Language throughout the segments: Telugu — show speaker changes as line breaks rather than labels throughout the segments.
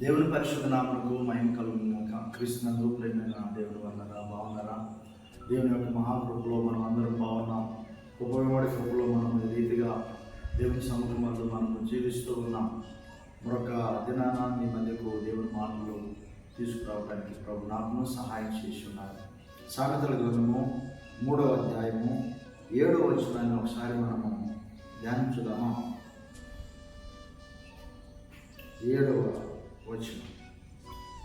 దేవుని పరిశుద్ధ నామకు మహిమ కలుగుగాక కృష్ణందు ప్రేమైన దేవుని వందరా బాగున్నారా? దేవుని యొక్క మహాకృపలో మనం అందరం బాగున్నాం. ఉపయోగపడే కృపలో మనం ఈ రీతిగా దేవుని సముద్రంలో మనము జీవిస్తూ ఉన్నాం. మరొక దినాన్ని మధ్యకు దేవుని మానవులు తీసుకురావడానికి ప్రభు నాకును సహాయం చేసి ఉన్నారు సామెతల గ్రంథము మూడవ అధ్యాయము ఏడవ వచనాన్ని ఒకసారి మనము ధ్యానించుదామా? ఏడవ వచ్చిన.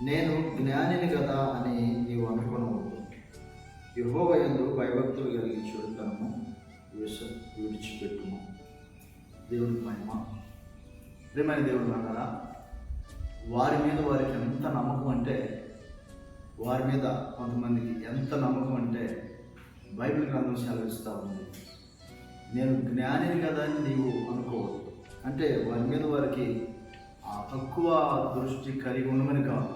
నేను జ్ఞానిని కదా అని నీవు అనుకునవద్దు. యుహోవయందు భయభక్తులు కలిగి చూడతాము విష విడిచిపెట్టుము. దేవుని మహిమ. ప్రేమైన దేవుడు అన్నారా వారి మీద వారికి ఎంత నమ్మకం అంటే వారి మీద కొంతమందికి ఎంత నమ్మకం అంటే బైబిల్ గ్రంథం సెలవిస్తూ ఉంది. నేను జ్ఞానిని కదా అని నీవు అనుకోవద్దు. అంటే వారి మీద వారికి తక్కువ దృష్టి కలిగి ఉండమని కాదు.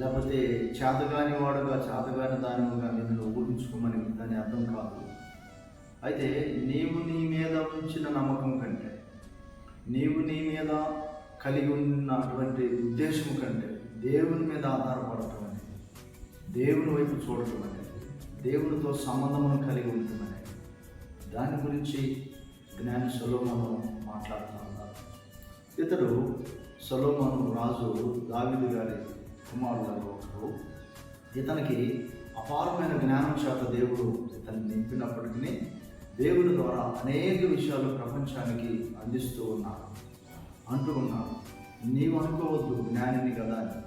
లేకపోతే చేతగాని వాడుగా చేతగాని దానిగా నిన్ను ఊహించుకోమని దాని అర్థం కాదు. అయితే నీవు నీ మీద ఉంచిన నమ్మకం కంటే నీవు నీ మీద కలిగి ఉన్నటువంటి ఉద్దేశం కంటే దేవుని మీద ఆధారపడటం అనేది దేవుని వైపు చూడటం అనేది దేవునితో సంబంధమును కలిగి ఉండటం అనేది దాని గురించి జ్ఞాని సొలోమను మాట్లాడుతూ ఉన్నారు. ఇతడు సొలోమను రాజు దావిదు గారి కుమారులలో ఒకరు ఇతనికి అపారమైన జ్ఞానం చేత దేవుడు ఇతన్ని నింపినప్పటికీ దేవుని ద్వారా అనేక విషయాలు ప్రపంచానికి అందిస్తూ ఉన్నారు అంటూ ఉన్నారు నీవు అనుకోవద్దు జ్ఞానిని కదా అని.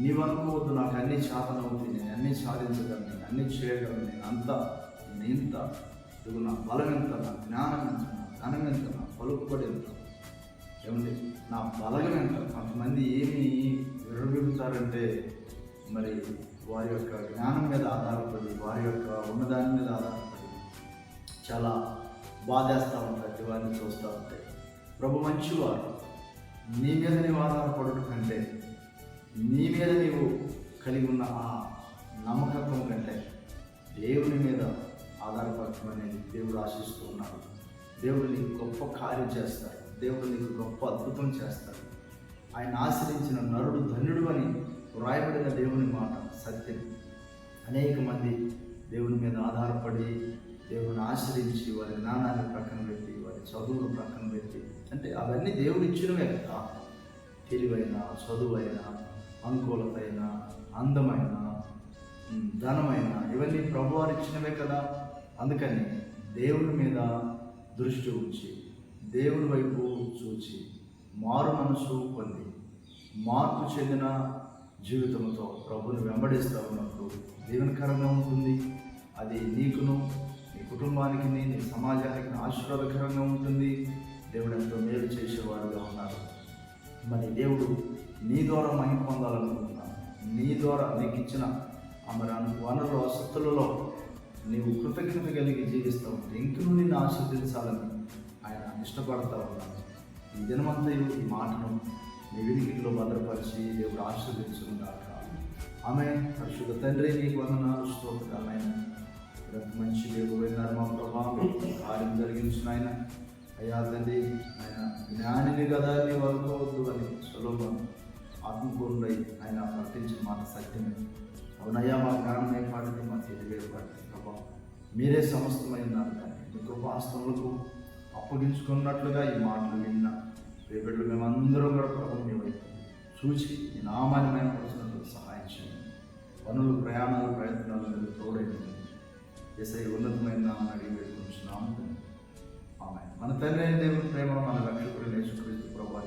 నీవు అనుకోవద్దు నాకు అన్ని చేతనవుతుంది నేను అన్ని సాధించగలను నేను అన్ని చేయగలను నేను అంత నేను ఇంత. ఇదిగో నా బలం ఎంత నా జ్ఞానం ఎంత నా ధనం ఎంత నా పలుకుబడి ఎంత. ఏమండి? నా బలగం ఎంత కొంతమంది ఏమి విరవిడుతారంటే మరి వారి యొక్క జ్ఞానం మీద ఆధారపడి వారి యొక్క ఉన్నదాని మీద ఆధారపడి చాలా బాధేస్తూ ఉంటారు వారిని చూస్తూ ఉంటాయి ప్రభు మంచివారు. నీ మీద నీవు ఆధారపడటం కంటే నీ మీద నీవు కలిగి ఉన్న ఆ నమ్మకత్వం కంటే దేవుని మీద ఆధారపడటం అనేది దేవుడు ఆశిస్తూ ఉన్నాడు దేవుడిని గొప్ప కార్యం చేస్తాడు దేవుడు నీకు గొప్ప అద్భుతం చేస్తాడు. ఆయన ఆశ్రయించిన నరుడు ధన్యుడు అని వ్రాయబడిన దేవుని మాట సత్యం. అనేక మంది దేవుని మీద ఆధారపడి దేవుని ఆశ్రయించి వారి జ్ఞానాన్ని ప్రక్కన పెట్టి వారి చదువును ప్రక్కన పెట్టి అంటే అవన్నీ దేవుడు ఇచ్చినవే కదా. తెలివైన చదువైన అనుకూలతైన అందమైన ధనమైన ఇవన్నీ ప్రభువారు ఇచ్చినవే కదా. అందుకని దేవుని మీద దృష్టి ఉంచి దేవుని వైపు చూచి మారు మనసు పొంది మార్పు చెందిన జీవితంతో ప్రభుని వెంబడిస్తూ ఉన్నప్పుడు దీవెనకరంగా ఉంటుంది. అది నీకును నీ కుటుంబానికి నీ సమాజానికి ఆశీర్వాదకరంగా ఉంటుంది. దేవుడు ఎంతో మేలు చేసేవాడుగా ఉన్నారు. మరి దేవుడు నీ ద్వారా మహిమ పొందాలనుకుంటున్నాను నీ ద్వారా నీకు ఇచ్చిన మరి వనరుల వసతులలో నీవు కృతజ్ఞత కలిగి జీవిస్తూ ఉంటే ఇంకనూ నిన్ను ఆశీర్వదించాలని ఆయన ఇష్టపడతా ఉన్నాను ఈ దినమంతయు ఈ మాటను మీ వినికిలో భద్రపరిచి దేవుడు ఆశీర్వదించుకుంటాక ఆమె పరిశుద్ధ తండ్రి నీకు వందనాలు స్తోత్రాలైన మంచి దేవుడు విన్నారు మా ప్రభావం కార్యం జరిగించిన ఆయన. అయ్యా తండ్రి ఆయన జ్ఞానిని కదా నీ అనుకోవద్దు అని సులభం ఆత్మకూరుడై ఆయన ప్రకటించిన మాట సత్యమే. అవునయ్యా మా జ్ఞానం ఏర్పడింది మా తెలివి ఏర్పడింది. ప్రభావం మీరే సమస్తమైన మీ కృపాస్తములకు అప్పగించుకున్నట్లుగా ఈ మాటలు విన్న రేపటి మేమందరం కూడా ప్రభు చూసి ఈ నామాన్ని మేమపరిచినట్లు సహాయం చేయండి. పనులు ప్రయాణాలు ప్రయత్నాలు మీరు తోడైంది ఎస్ఐ ఉన్నతమైన నామని అడిగి పెట్టుకుంటున్నాము ఆమె మన తండ్రి అయిన దేవుని ప్రేమ మన రక్షకుడు నేర్చుకృతి ప్రభావ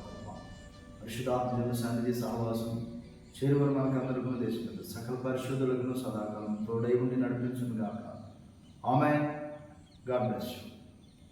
పరిశుధాత్మ సన్నిధి సహవాసం చేరువరు మనకు అందరికీ దేశం సకల పరిశోధులకు సదాకాలం తోడై ఉండి నడిపించును గాక ఆమె గాడ్ బ్లెస్ యూ.